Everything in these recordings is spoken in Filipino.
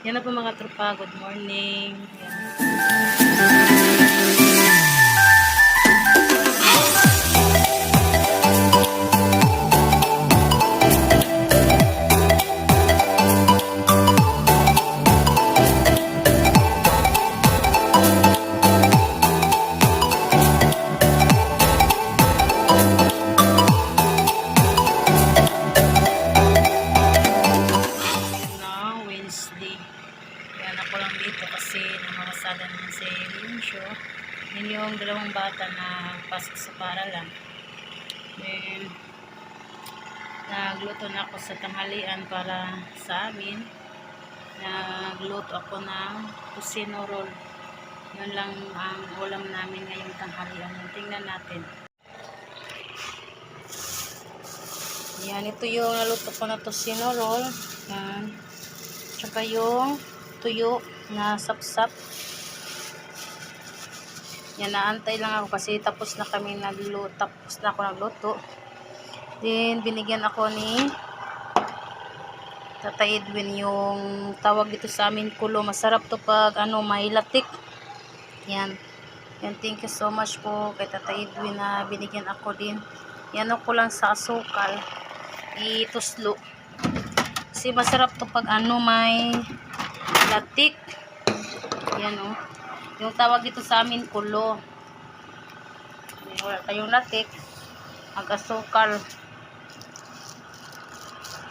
Yan na po mga tropa. Good morning. Yan. Dalawang bata na pasok sa paralan. Then, nagluto na ako sa tanghalian para sa amin. Nagluto ako ng kusino roll. Yun lang ang ulam namin ngayong tanghalian. Tingnan natin. Yan, ito yung naluto ko na tosino roll. Yan. Tsaka yung tuyo na sapsap. Yan, naantay lang ako kasi tapos na kami nagluto. Tapos na ako nagluto. Then, binigyan ako ni Tata Edwin yung tawag dito sa amin kulo. Masarap to pag ano, may latik. Yan. Yan, thank you so much po kay Tata Edwin na binigyan ako din. Yan ako lang sa asukal. Ituslo. Kasi masarap to pag ano may latik. Yan o. Yung tawag dito sa amin kulo. Wala tayong latik. Mag-asukal.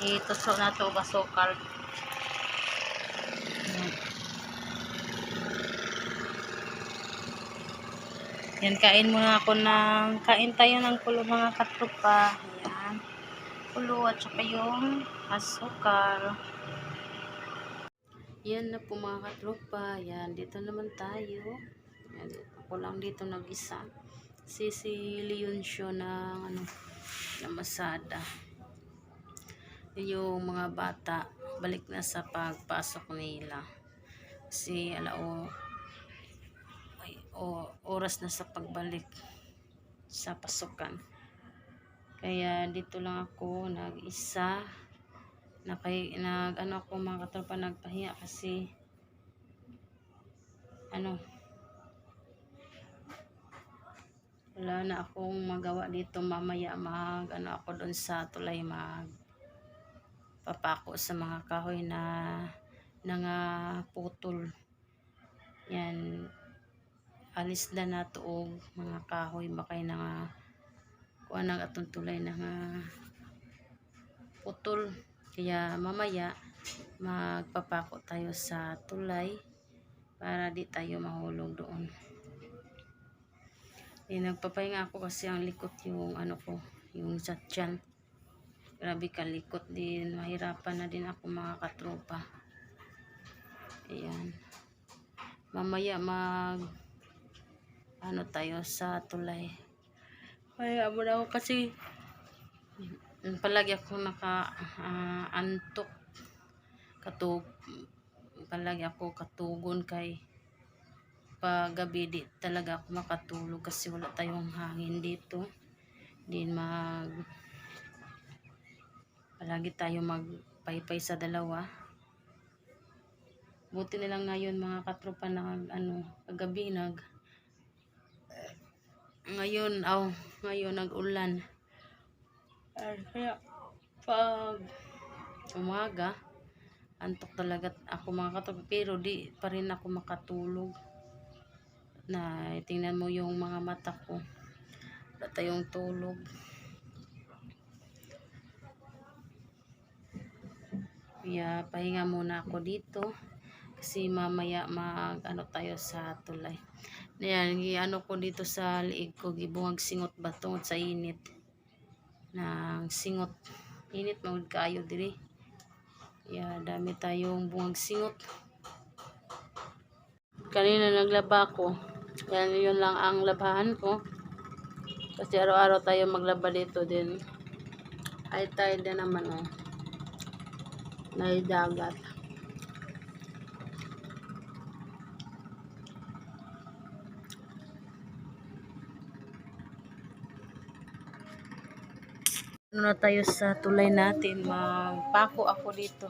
Ituslo na to asukal. Yan. Kain muna ako ng, kain tayo ng kulo mga katropa. Yan. Kulo at saka yung asukal. Yan na po mga katropa. Yan, dito naman tayo. Yan, ako lang dito nag-isa. Si si Leon show ng ano, na Masada. Yung mga bata balik na sa pagpasok nila. Si alao ay, o, oras na sa pagbalik sa pasukan. Kaya dito lang ako nag-isa na kay nag ano ako mga katropa nagpahiya kasi ano wala na akong magawa dito mamaya mag ano ako doon sa tulay mag papako sa mga kahoy na nangaputol. Yan alis na na tuog mga kahoy bakay na nga kuha na atong tulay na nga putol kaya mamaya magpapako tayo sa tulay para di tayo mahulog doon. Eh, nagpapahinga ako kasi ang likot yung ano ko yung sa tiyan grabe kalikot din. Mahirapan na din ako mga katropa. Ayan. Mamaya mag ano tayo sa tulay. Kaya mo na ako kasi palagi ako naka ah, antok. Katug palagi ako katugon kay pag gabi di talaga ako makatulog kasi wala tayong hangin dito. Din mag palagi tayo magpaypay sa dalawa. Buti nilang ngayon mga katropa na ano kagabi nag ngayon aw ngayon nag-ulan Ay, kaya pag umaga antok talaga ako mga katropa pero di pa rin ako makatulog. Na tingnan mo yung mga mata ko. Wala tayong tulog. Kaya pahinga muna ako dito. Kasi mamaya mag ano tayo sa tulay. Ayan, ano ko dito sa liig ko gibungag singot ba sa init ng singot. Init mawid kayo diri. Yeah, dami tayong bungag singot. Kanina naglaba ko yan yun lang ang labahan ko. Kasi araw-araw tayo maglaba dito din. Ay tayo din naman oh. Naidagat. ano muna tayo sa tulay natin. Magpako ako dito.